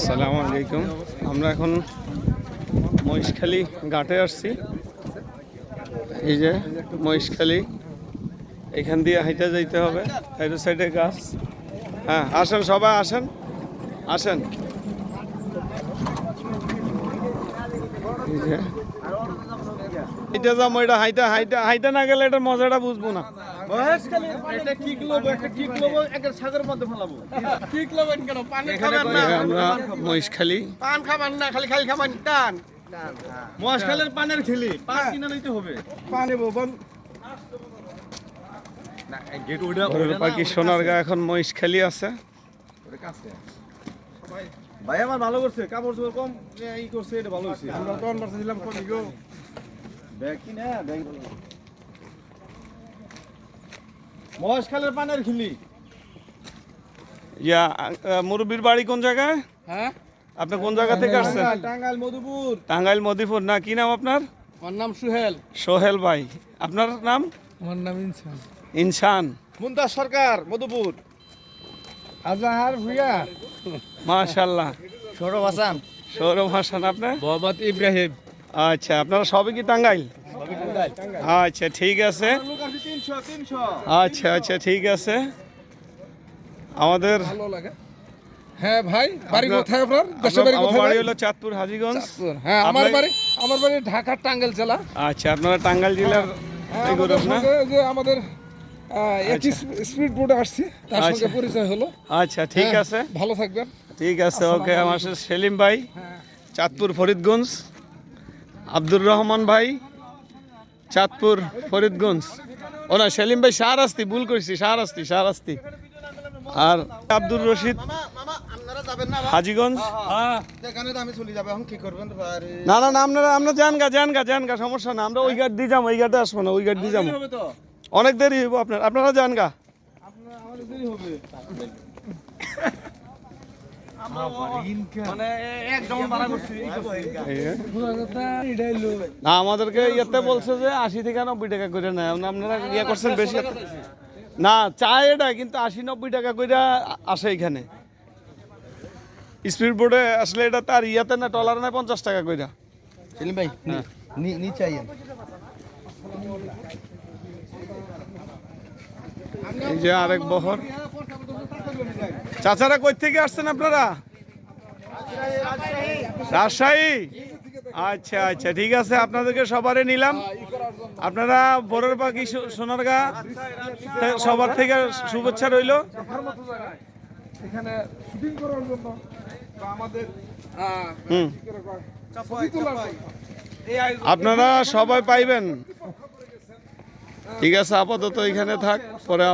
আসসালামু আলাইকুম। আমরা এখন মহিষখালী ঘাটে আসছি। এই যে মহিষখালী এখান দিয়ে হাইটা যাইতে হবে, হাইটা সাইডে গাছ। হ্যাঁ আসেন সবাই, আসেন আসেন। যে। এটা ওইটা হাইটা হাইটা হাইটা না গেলে এটার মজাটা বুঝব না। এটা ঠিক লবো একটা ঠিক লবো একটা সাগরের মধ্যে ফেলাবো। ঠিক লবেন কেন? পানি খাবেন এই না। যে আমরা মহিষখালী পান না খালি খালি খাবেন টান। মশকালের পানের খেলি পান কিনে নিতে হবে। পানি বোবন না গেট পাখি সোনারগা এখন মহিষখালী আছে। ভাই আমার ভালো করছে কাপড় চোপড় কম ই করছে এটা ভালো হয়েছে। আমরা তো অনবার কোন ব্যাগ ব্যাগ মশকালের পানের খেলি। ইয়া মুরব্বির বাড়ি কোন জায়গায়? হ্যাঁ? আপনি কোন জায়গা থেকে আসছেন? টাঙ্গাইল মধুপুর। টাঙ্গাইল মদিপুর না কি নাম আপনার? আমার নাম সুহেল। সোহেল ভাই। আপনার নাম? আমার নাম ইনসান। ইনসান। সরকার মধুপুর। আজাহার ভুইয়া। মাশাল্লাহ সৌরভ হাসান। সৌরভ হাসান আপনার? মোহাম্মদ ইব্রাহিম। আচ্ছা আপনারা সবই কি টাঙ্গাইল? আচ্ছা ঠিক আছে। আচ্ছা আচ্ছা ঠিক আছে। আমাদের ভালো লাগে। হ্যাঁ ভাই বাড়ি আপনার- কোথায় আপনার? দেশের বাড়ি কোথায় বাড়ি হলো চাঁদপুর হাজিগঞ্জ। হ্যাঁ আমার বাড়ি আমার বাড়ি ঢাকার টাঙ্গাইল জেলা। আচ্ছা আপনারা টাঙ্গাইল জেলার হ্যাঁ, আমাদের যে একই স্পিড বোর্ডে আসছি তার আচ্ছা। সঙ্গে পরিচয় হলো। আচ্ছা ঠিক হ্যাঁ, আছে। ভালো থাকবেন। ঠিক আছে ওকে আমার সেলিম ভাই। হ্যাঁ। চাঁদপুর ফরিদগঞ্জ। আব্দুর রহমান ভাই। চাঁদপুর ফরিদগঞ্জ। ও না সেলিম ভাই শাহরাস্তি ভুল করছি শাহরাস্তি শাহরাস্তি। আর আব্দুর রশিদ আপনারা যাবেন হাজিগঞ্জ? সেখানে তো আমি চলে যাব এখন কি করবেন? আরে না না না আপনারা আমরা যান গা যান গা যান গা সমস্যা না আমরা ওই গাড়ি দিয়ে যাব ওই গাড়িতে আসব না ওই গাড়ি দিয়ে যাব। অনেক দেরি হইব আপনার আপনারা যান গা না আমাদেরকে ইয়েতে বলছে যে আশি থেকে নব্বই টাকা করে নেয়। আপনারা ইয়ে করছেন বেশি না চায় এটা কিন্তু আশি নব্বই টাকা করে আসে এখানে। স্পিড বোর্ডে আসলে এটা তার ইয়াতে না টলার নেয় পঞ্চাশ টাকা করে সেলিম ভাই নিচে আইয়েন। এই যে আরেক বহর। চাচারা কই থেকে আসছেন আপনারা? রাজশাহী? আচ্ছা আচ্ছা ঠিক আছে, আপনাদেরকে সবারে নিলাম। আপনারা বড়ের পাখি সোনারগা সবার থেকে শুভেচ্ছা রইল। আপনারা সবাই পাইবেন। ঠিক আছে, আপাতত এখানে থাক, পরে